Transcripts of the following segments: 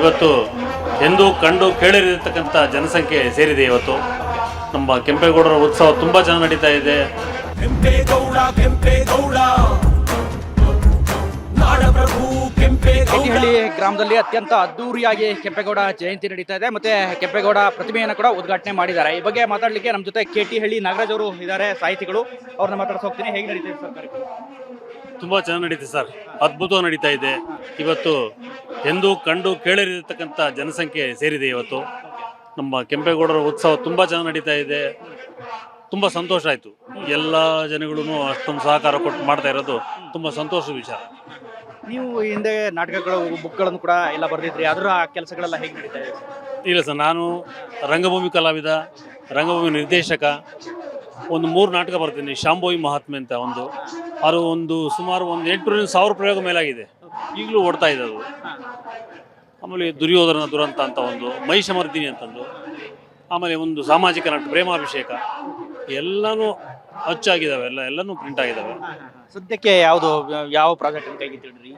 ಇವತ್ತು ಎಂದು ಕಂಡು ಕೇಳಿರತಕ್ಕಂಥ ಜನಸಂಖ್ಯೆ ಸೇರಿದೆ ಇವತ್ತು. ನಮ್ಮ ಕೆಂಪೇಗೌಡರ ಉತ್ಸವ ತುಂಬ ಚೆನ್ನಾಗಿ ನಡೀತಾ ಇದೆ. ಕೆಂಪೇಗೌಡ ಕೆಂಪೇಗೌಡ. ನಾಡಪ್ರಭು ಕೆಂಪೇಗೌಡ. ಕೆಟ್ಟಿಹಳ್ಳಿ ಗ್ರಾಮದಲ್ಲಿ ಅತ್ಯಂತ ಅದ್ದೂರಿಯಾಗಿ ಕೆಂಪೇಗೌಡ ಜಯಂತಿ ನಡೀತಾ ಇದೆ. ಮತ್ತೆ ಕೆಂಪೇಗೌಡ ಪ್ರತಿಮೆಯನ್ನು ಕೂಡ ಉದ್ಘಾಟನೆ ಮಾಡಿದ್ದಾರೆ. ಈ ಬಗ್ಗೆ ಮಾತಾಡಲಿಕ್ಕೆ ನಮ್ಮ ಜೊತೆ ಕೆ ಟಿ ಹಳ್ಳಿ ನಾಗರಾಜ್ ಅವರು ಇದ್ದಾರೆ ಸಾಹಿತಿಗಳು. ಅವ್ರನ್ನ ಮಾತಾಡ್ಸ ಹೋಗ್ತೀನಿ. ಹೇಗೆ ನಡೀತಿದೆ ಸರ್ ಕಾರ್ಯಕ್ರಮ? ತುಂಬ ಚೆನ್ನಾಗಿ ನಡೀತಿದೆ ಸರ್. ಅದ್ಭುತವಾಗಿ ನಡೀತಾ ಇದೆ. ಇವತ್ತು ಎಂದೂ ಕಂಡು ಕೇಳಿರತಕ್ಕಂಥ ಜನಸಂಖ್ಯೆ ಸೇರಿದೆ ಇವತ್ತು. ನಮ್ಮ ಕೆಂಪೇಗೌಡರ ಉತ್ಸವ ತುಂಬ ಚೆನ್ನಾಗಿ ನಡೀತಾ ಇದೆ. ತುಂಬ ಸಂತೋಷ ಆಯಿತು. ಎಲ್ಲ ಜನಗಳೂ ಅಷ್ಟೊಂದು ಸಹಕಾರ ಕೊಟ್ಟು ಮಾಡ್ತಾ ಇರೋದು ತುಂಬ ಸಂತೋಷದ ವಿಚಾರ. ನೀವು ಹಿಂದೆ ನಾಟಕಗಳು ಬುಕ್ಗಳನ್ನು ಕೂಡ ಎಲ್ಲ ಬರೆದಿದ್ರಿ. ಅದರ ಕೆಲಸಗಳೆಲ್ಲ ಹೇಗೆ ನಡೀತಾ ಇದೆ? ಇಲ್ಲ ಸರ್ ನಾನು ರಂಗಭೂಮಿ ಕಲಾವಿದ ರಂಗಭೂಮಿ ನಿರ್ದೇಶಕ ಒಂದು ಮೂರು ನಾಟಕ ಬರ್ತೀನಿ ಶಾಂಭೋಯಿ ಮಹಾತ್ಮೆ ಅಂತ ಒಂದು. ಅದು ಒಂದು ಸುಮಾರು ಒಂದು ಎಂಟು ಸಾವಿರ ಪ್ರಯೋಗ ಮೇಲಾಗಿದೆ. ಈಗಲೂ ಓಡ್ತಾ ಇದೆ ಅದು ಆಮೇಲೆ ದುರ್ಯೋಧನ ದುರಂತ ಅಂತ ಒಂದು ಮಹಿಷಮರ್ದಿನಿ ಅಂತಂದು. ಆಮೇಲೆ ಒಂದು ಸಾಮಾಜಿಕ ನಾಟಕ ಪ್ರೇಮಾಭಿಷೇಕ. ಎಲ್ಲನೂ ಅಚ್ಚಾಗಿದ್ದಾವೆ ಎಲ್ಲ ಎಲ್ಲನೂ ಪ್ರಿಂಟ್ ಆಗಿದ್ದಾವೆ. ಸದ್ಯಕ್ಕೆ ಯಾವುದು ಯಾವ ಪ್ರಾಜೆಕ್ಟ್ ಅಂತ ತಿಳಿದ್ರಿ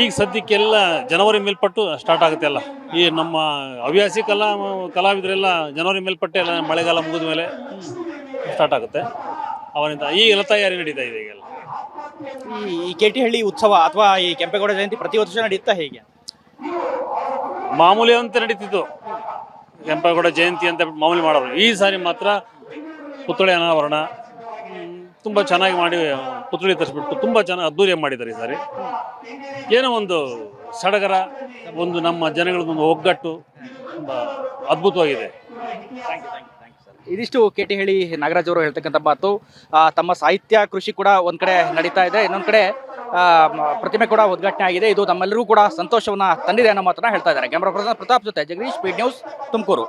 ಈಗ ಸದ್ಯಕ್ಕೆಲ್ಲ ಜನವರಿ ಮೇಲ್ಪಟ್ಟು ಸ್ಟಾರ್ಟ್ ಆಗುತ್ತೆ ಎಲ್ಲ ಈ ನಮ್ಮ ಹವ್ಯಾಸಿ ಕಲಾ ಕಲಾವಿದರೆಲ್ಲ ಜನವರಿ ಮೇಲ್ಪಟ್ಟೆ ಎಲ್ಲ ಮಳೆಗಾಲ ಮುಗಿದ ಮೇಲೆ ಸ್ಟಾರ್ಟ್ ಆಗುತ್ತೆ. ಅವರಿಂದ ಈಗೆಲ್ಲ ತಯಾರಿ ನಡೀತಾ ಇದೆ ಈಗೆಲ್ಲ. ಈ ಈ ಕೆಟಿಹಳ್ಳಿ ಉತ್ಸವ ಅಥವಾ ಈ ಕೆಂಪೇಗೌಡ ಜಯಂತಿ ಪ್ರತಿ ವರ್ಷ ನಡೆಯುತ್ತಾ ಹೇಗೆ? ಮಾಮೂಲಿ ಅಂತ ನಡೀತಿತ್ತು. ಕೆಂಪೇಗೌಡ ಜಯಂತಿ ಅಂತ ಮಾಮೂಲಿ ಮಾಡೋರು. ಈ ಸಾರಿ ಮಾತ್ರ ಪುತ್ಥಳಿ ಅನಾವರಣ. ತುಂಬ ಚೆನ್ನಾಗಿ ಮಾಡಿ ಪುತ್ಥಳಿ ತರಿಸ್ಬಿಟ್ಟು ತುಂಬ ಚೆನ್ನಾಗಿ ಅದ್ದೂರಿಯಾಗಿ ಮಾಡಿದ್ದಾರೆ ಈ ಸಾರಿ. ಏನೋ ಒಂದು ಸಡಗರ ಒಂದು ನಮ್ಮ ಜನಗಳದೊಂದು ಒಗ್ಗಟ್ಟು. ತುಂಬ ಅದ್ಭುತವಾಗಿದೆ. ಇದಿಷ್ಟು ಕೆಟಿಹಳ್ಳಿ ನಾಗರಾಜ್ ಅವರು ಹೇಳ್ತಕ್ಕಂಥ ಮಾತು. ತಮ್ಮ ಸಾಹಿತ್ಯ, ಕೃಷಿ ಕೂಡ ಒಂದ್ ಕಡೆ ನಡೀತಾ ಇದೆ. ಇನ್ನೊಂದ್ ಕಡೆ ಪ್ರತಿಮೆ ಕೂಡ ಉದ್ಘಾಟನೆ ಆಗಿದೆ. ಇದು ನಮ್ಮೆಲ್ಲರೂ ಕೂಡ ಸಂತೋಷವನ್ನ ತಂದಿದೆ ಅನ್ನೋ ಮಾತನ್ನ ಹೇಳ್ತಾ ಇದ್ದಾರೆ. ಕ್ಯಾಮ್ರಾ ಪರ್ಸನ್ ಪ್ರತಾಪ್ ಜೊತೆ ಜಗದೀಶ್ ಪೀಡ್ ನ್ಯೂಸ್ ತುಮಕೂರು.